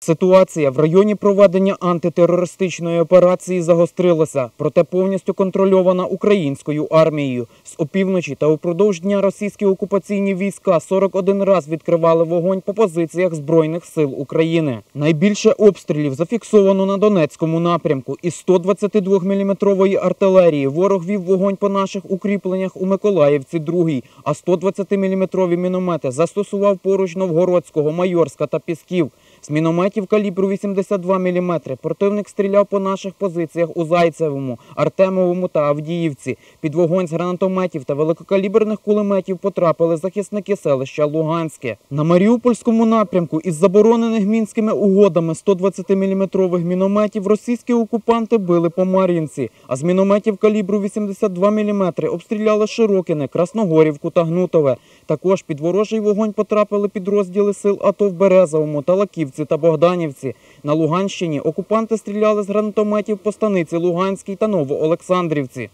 Ситуація в районі проведення антитерористичної операції загострилася, проте повністю контрольована українською армією. З опівночі та упродовж дня російські окупаційні війська 41 раз відкривали вогонь по позиціях Збройних сил України. Найбільше обстрілів зафіксовано на Донецькому напрямку. Із 122 мм артилерії ворог вів вогонь по наших укріпленнях у Миколаївці 2 а 120 мм міномети застосував поруч Новгородського, Майорська та Пісків. З мінометів калібру 82 мм противник стріляв по наших позиціях у Зайцевому, Артемовому та Авдіївці. Під вогонь з гранатометів та великокаліберних кулеметів потрапили захисники селища Луганське. На Маріупольському напрямку із заборонених мінськими угодами 120-мм мінометів російські окупанти били по Мар'їнці, а з мінометів калібру 82 мм обстріляли Широкине, Красногорівку та Гнутове. Також під ворожий вогонь потрапили підрозділи сил АТО в Березовому, Талаківці та Богданівці. На Луганщині окупанти стріляли з гранатометів по станиці Луганській та Новоолександрівці.